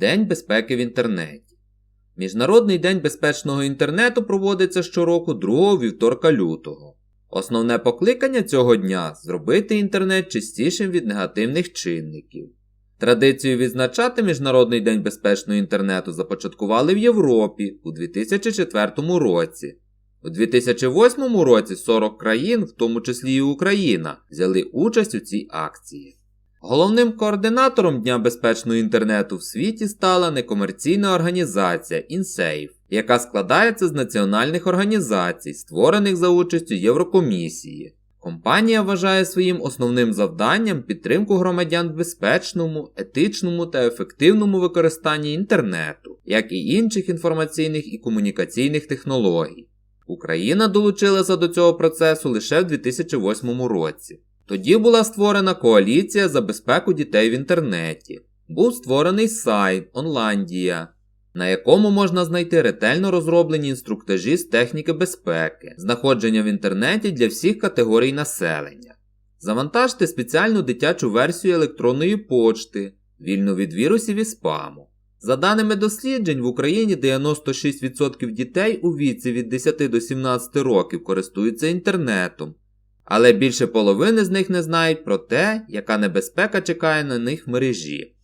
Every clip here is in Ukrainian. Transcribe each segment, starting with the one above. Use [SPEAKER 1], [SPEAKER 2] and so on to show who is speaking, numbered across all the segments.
[SPEAKER 1] День безпеки в інтернеті. Міжнародний день безпечного інтернету проводиться щороку 2 вівторка лютого. Основне покликання цього дня зробити інтернет чистішим від негативних чинників. Традицію відзначати Міжнародний день безпечного інтернету започаткували в Європі у 2004 році. У 2008 році 40 країн, в тому числі і Україна, взяли участь у цій акції. Головним координатором Дня безпечного інтернету в світі стала некомерційна організація InSafe, яка складається з національних організацій, створених за участю Єврокомісії. Компанія вважає своїм основним завданням підтримку громадян в безпечному, етичному та ефективному використанні інтернету, як і інших інформаційних і комунікаційних технологій. Україна долучилася до цього процесу лише в 2008 році. Тоді була створена коаліція за безпеку дітей в інтернеті. Був створений сайт Онландія, на якому можна знайти ретельно розроблені інструктажі з техніки безпеки, знаходження в інтернеті для всіх категорій населення. Завантажте спеціальну дитячу версію електронної почти, вільну від вірусів і спаму. За даними досліджень, в Україні 96% дітей у віці від 10 до 17 років користуються інтернетом, але більше половини з них не знають про те, яка небезпека чекає на них в мережі.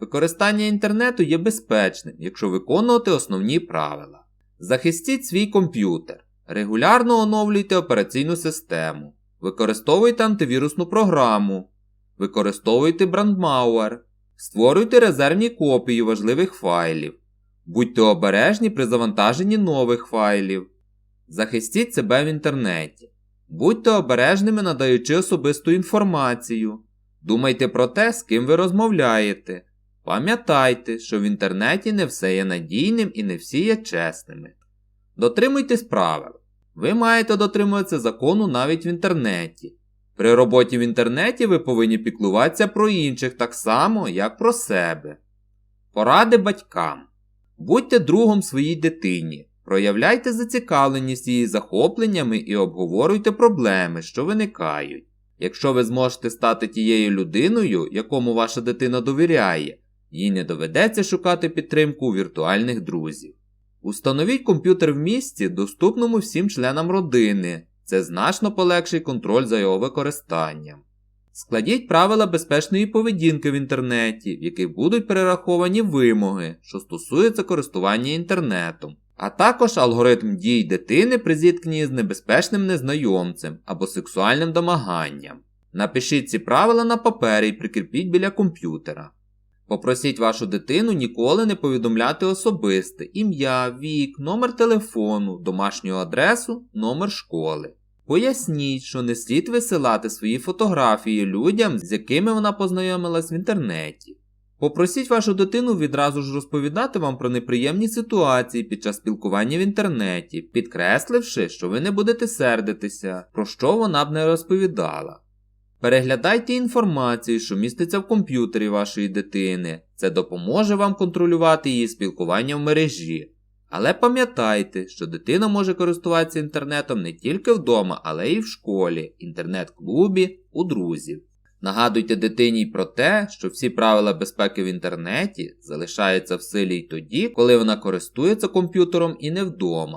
[SPEAKER 1] Використання інтернету є безпечним, якщо виконувати основні правила. Захистіть свій комп'ютер. Регулярно оновлюйте операційну систему. Використовуйте антивірусну програму. Використовуйте брандмауер. Створюйте резервні копії важливих файлів. Будьте обережні при завантаженні нових файлів. Захистіть себе в інтернеті. Будьте обережними, надаючи особисту інформацію. Думайте про те, з ким ви розмовляєте. Пам'ятайте, що в інтернеті не все є надійним і не всі є чесними. Дотримуйтесь правил. Ви маєте дотримуватися закону навіть в інтернеті. При роботі в інтернеті ви повинні піклуватися про інших так само, як про себе. Поради батькам. Будьте другом своїй дитині. Проявляйте зацікавленість її захопленнями і обговорюйте проблеми, що виникають. Якщо ви зможете стати тією людиною, якому ваша дитина довіряє, їй не доведеться шукати підтримку у віртуальних друзів. Установіть комп'ютер в місці, доступному всім членам родини. Це значно полегшить контроль за його використанням. Складіть правила безпечної поведінки в інтернеті, в яких будуть перераховані вимоги, що стосуються користування інтернетом, а також алгоритм дій дитини при зіткненні з небезпечним незнайомцем або сексуальним домаганням. Напишіть ці правила на папері і прикріпіть біля комп'ютера. Попросіть вашу дитину ніколи не повідомляти особисте ім'я, вік, номер телефону, домашню адресу, номер школи. Поясніть, що не слід висилати свої фотографії людям, з якими вона познайомилась в інтернеті. Попросіть вашу дитину відразу ж розповідати вам про неприємні ситуації під час спілкування в інтернеті, підкресливши, що ви не будете сердитися, про що вона б не розповідала. Переглядайте інформацію, що міститься в комп'ютері вашої дитини. Це допоможе вам контролювати її спілкування в мережі. Але пам'ятайте, що дитина може користуватися інтернетом не тільки вдома, але й в школі, інтернет-клубі, у друзів. Нагадуйте дитині про те, що всі правила безпеки в інтернеті залишаються в силі й тоді, коли вона користується комп'ютером і не вдома.